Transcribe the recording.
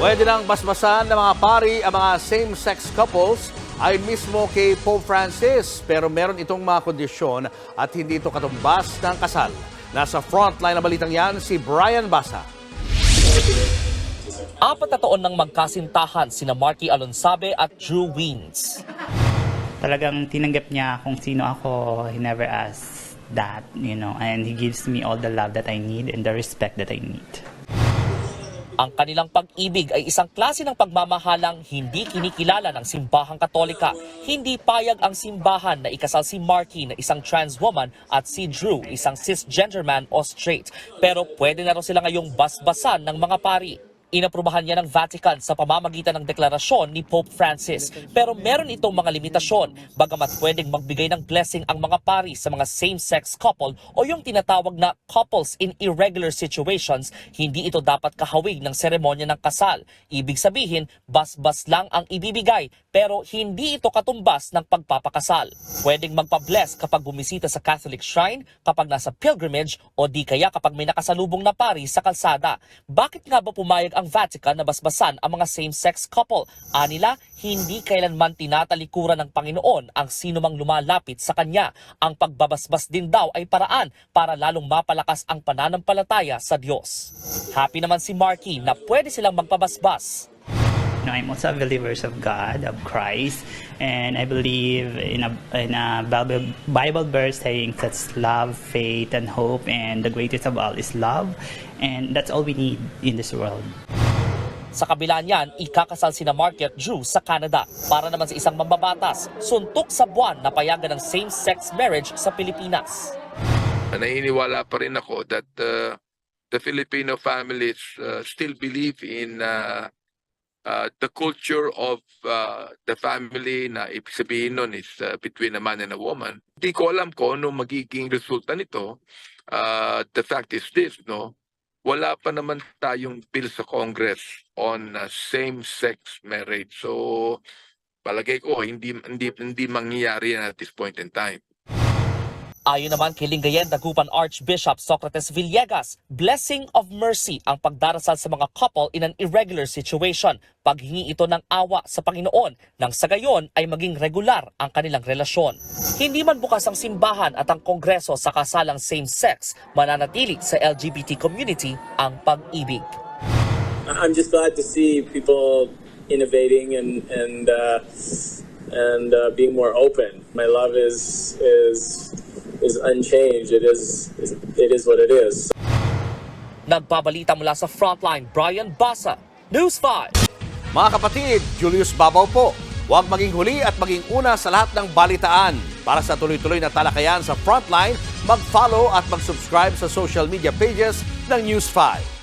Pwede nang basbasan ng mga pari ang mga same-sex couples ay mismo kay Pope Francis. Pero meron itong mga kondisyon at hindi ito katumbas ng kasal. Nasa frontline na balitang yan si Brian Basa. Apat na taon nang magkasintahan sina Marky Alonsabe at Drew Wins. talagang tinanggap niya kung sino ako. He never asked that, you know, and he gives me all the love that I need and the respect that I need. Ang kanilang pag-ibig ay isang klase ng pagmamahalang hindi kinikilala ng simbahang katolika. Hindi payag ang simbahan na ikasal si Marky na isang trans woman at si Drew, isang cisgender man o straight. Pero pwede na raw sila ngayong basbasan ng mga pari. Inaprubahan niya ng Vatican sa pamamagitan ng deklarasyon ni Pope Francis. Pero meron itong mga limitasyon, bagamat pwedeng magbigay ng blessing ang mga pari sa mga same-sex couple o yung tinatawag na couples in irregular situations, hindi ito dapat kahawig ng seremonya ng kasal. Ibig sabihin, bas-bas lang ang ibibigay, pero hindi ito katumbas ng pagpapakasal. Pwedeng magpa-bless kapag bumisita sa Catholic shrine, kapag nasa pilgrimage, o di kaya kapag may nakasalubong na pari sa kalsada. Bakit nga ba pumayag ang Vatican na basbasan ang mga same-sex couple? Anila, hindi kailanman tinatalikuran ng Panginoon ang sinumang lumalapit sa Kanya. Ang pagbabasbas din daw ay paraan para lalong mapalakas ang pananampalataya sa Diyos. Happy naman si Marky na pwede silang magpabasbas. You know, I'm also a believer of God, of Christ, and I believe in a, in a Bible, Bible verse saying that's love, faith, and hope, and the greatest of all is love, and that's all we need in this world. Sa kabila niyan, ikakasal sina Marky at Drew sa Canada. Para naman sa isang mambabatas, suntok sa buwan na payagan ng same-sex marriage sa Pilipinas. naniniwala pa rin ako that uh, the Filipino families uh, still believe in uh, uh, the culture of uh, the family na ibig sabihin nun is uh, between a man and a woman. Hindi ko alam kung ano magiging resulta nito. Uh, the fact is this, no? Wala pa naman tayong bill sa Congress on uh, same-sex marriage. So, palagay ko hindi hindi hindi mangyayari yan at this point in time. Ayon naman kay Lingayen Dagupan Archbishop Socrates Villegas, blessing of mercy ang pagdarasal sa mga couple in an irregular situation. Paghingi ito ng awa sa Panginoon nang sa gayon ay maging regular ang kanilang relasyon. Hindi man bukas ang simbahan at ang kongreso sa kasalang same-sex, mananatili sa LGBT community ang pag-ibig. I'm just glad to see people innovating and and uh, and uh, being more open. My love is is is unchanged. It is it is what it is. Nagbabalita mula sa Frontline, Brian Basa, News 5. Mga kapatid, Julius Babaw po. Huwag maging huli at maging una sa lahat ng balitaan. Para sa tuloy-tuloy na talakayan sa Frontline, mag-follow at mag-subscribe sa social media pages ng News 5.